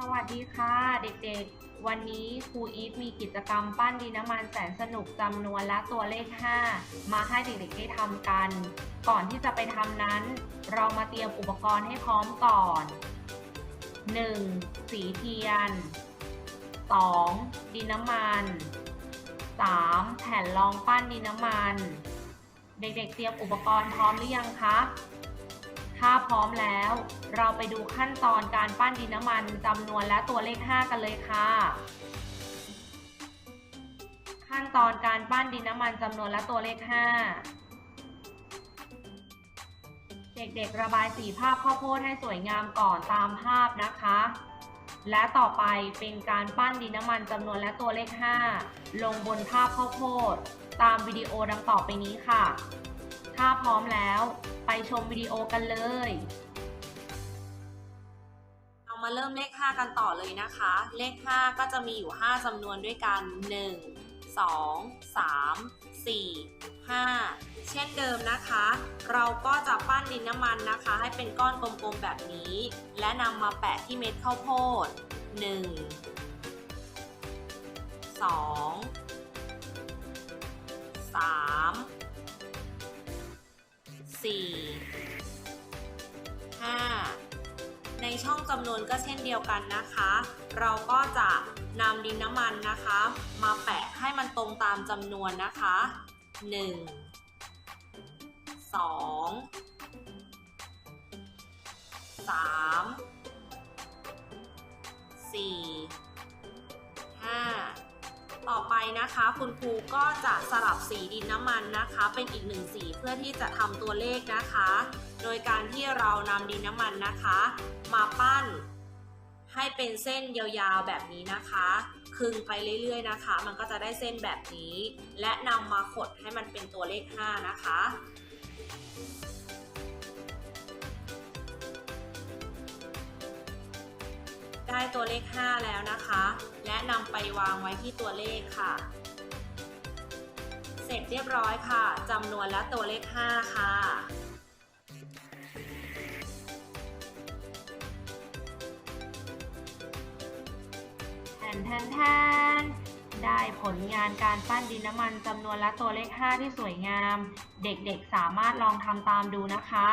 สวัสดีค่ะ เด็กๆ วันนี้ครูอีฟมีกิจกรรมปั้นดินน้ำมันแสนสนุกจำนวนและตัวเลข 5 มาให้เด็กๆได้ทำกัน ก่อนที่จะไปทำนั้น เรามาเตรียมอุปกรณ์ให้พร้อมก่อน 1. สีเทียน 2. ดินน้ำมัน 3. แผ่นรองปั้นดินน้ำมัน เด็กๆ เตรียมอุปกรณ์พร้อมหรือยังคะ ถ้าพร้อมแล้ว เราไปดูขั้นตอนการปั้นดินน้ำมันจำนวนและตัวเลข 5 กันเลยค่ะ ขั้นตอนการปั้นดินน้ำมันจำนวนและตัวเลข 5 เด็กๆระบายสีภาพข้าวโพดให้สวยงามก่อนตามภาพนะคะ และต่อไปเป็นการปั้นดินน้ำมันจำนวนและตัวเลข 5 ลงบนภาพข้าวโพด ตามวิดีโอดังต่อไปนี้ค่ะ ถ้าพร้อมแล้ว ชมวิดีโอกันเลย เรามาเริ่มเลข 5 กันต่อเลยนะคะ เลข 5 ก็จะมีอยู่ 5จำนวนด้วยกัน 1 2 3 4 5 เช่นเดิมนะคะ เราก็จะปั้นดินน้ำมันนะคะ ให้เป็นก้อนกลมๆแบบนี้ และนำมาแปะที่เม็ดข้าวโพด 1 2 3 4 5 ในช่องจำนวนก็เช่นเดียวกันนะคะ เราก็จะนำดินน้ำมันนะคะ มาแปะให้มันตรงตามจำนวนนะคะ 1 2 3 4 5 ต่อไปนะคะ คุณครูก็จะสลับสีดินน้ำมันนะคะ เป็นอีกหนึ่งสีเพื่อที่จะทำตัวเลขนะคะ โดยการที่เรานำดินน้ำมันนะคะ มาปั้นให้เป็นเส้นยาวๆแบบนี้นะคะ คึงไปเรื่อยๆนะคะ มันก็จะได้เส้นแบบนี้ และนำมาขดให้มันเป็นตัวเลข 5 นะคะได้ตัวเลข 5 แล้วนะคะและ นำไปวางไว้ที่ตัวเลขค่ะ เสร็จเรียบร้อยค่ะจำนวนและตัวเลข 5 ค่ะแทนแทนแทนได้ผลงานการปั้นดินน้ำมันจำนวนและตัวเลข 5 ที่สวยงาม เด็กๆสามารถลองทำตามดูนะคะ